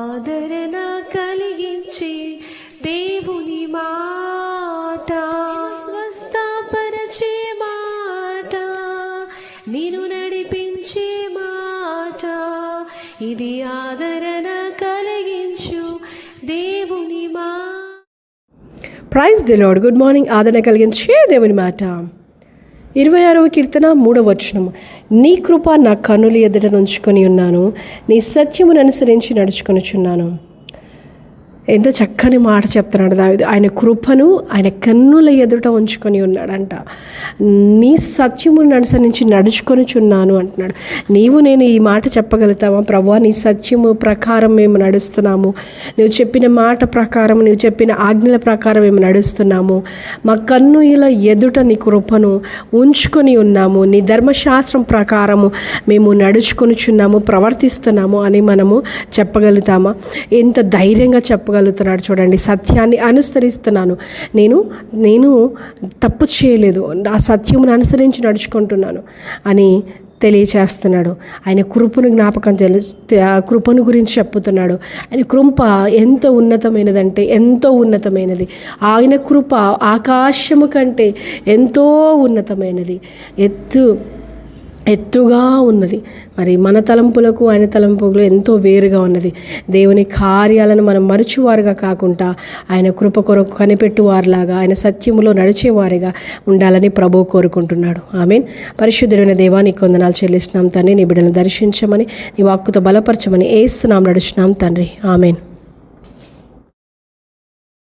ఆదరణ కలిగించే దేవుని మాట. స్వస్థపరచే మాట. నేను నడిపించే మాట. ఇది ఆదరణ కలిగించు దేవుని మా praise the lord good morning ఆదరణ కలిగించే దేవుని మాట. ఇరవై ఆరవ కీర్తన మూడవ వచనం. నీ కృప నా కన్నుల ఎదుట నుంచుకొని ఉన్నాను. నీ సత్యమును అనుసరించి నడుచుకొనుచున్నాను. ఎంత చక్కని మాట చెప్తున్నాడు దావిదు. ఆయన కృపను ఆయన కన్నుల ఎదుట ఉంచుకొని ఉన్నాడంట. నీ సత్యమును అనుసరించి నడుచుకొనుచున్నాను అంటున్నాడు. నీవు నేను ఈ మాట చెప్పగలుగుతావా? ప్రభు నీ సత్యము ప్రకారం మేము నడుస్తున్నాము. నువ్వు చెప్పిన మాట ప్రకారం నువ్వు చెప్పిన ఆజ్ఞల ప్రకారం మేము నడుస్తున్నాము. మా కన్నుల ఎదుట నీ కృపను ఉంచుకొని ఉన్నాము. నీ ధర్మశాస్త్రం ప్రకారము మేము నడుచుకొనుచున్నాము ప్రవర్తిస్తున్నాము అని మనము చెప్పగలుగుతామా? ఎంత ధైర్యంగా చెప్ప చెప్పగలుగుతున్నాడు చూడండి. సత్యాన్ని అనుసరిస్తున్నాను. నేను నేను తప్పు చేయలేదు. ఆ సత్యమును అనుసరించి నడుచుకుంటున్నాను అని తెలియచేస్తున్నాడు. ఆయన కృపను జ్ఞాపకం తెలు ఆ కృపను గురించి చెప్పుతున్నాడు. ఆయన కృప ఎంత ఉన్నతమైనదంటే ఎంతో ఉన్నతమైనది. ఆయన కృప ఆకాశము కంటే ఎంతో ఉన్నతమైనది. ఎత్తు ఎత్తుగా ఉన్నది. మరి మన తలంపులకు ఆయన తలంపులకు ఎంతో వేరుగా ఉన్నది. దేవుని కార్యాలను మనం మరచువారుగా కాకుండా ఆయన కృప కొరకు కనిపెట్టువారులాగా ఆయన సత్యములో నడిచేవారిగా ఉండాలని ప్రభు కోరుకుంటున్నాడు. ఆమెన్. పరిశుద్ధుడైన దేవాన్ని కొందనాలు చెల్లిస్తున్నాం తండ్రి. నీ బిడ్డను దర్శించమని నీ వాక్కుతో బలపరచమని ఏస్తున్నాం నడుచున్నాం తండ్రి. ఆమెన్.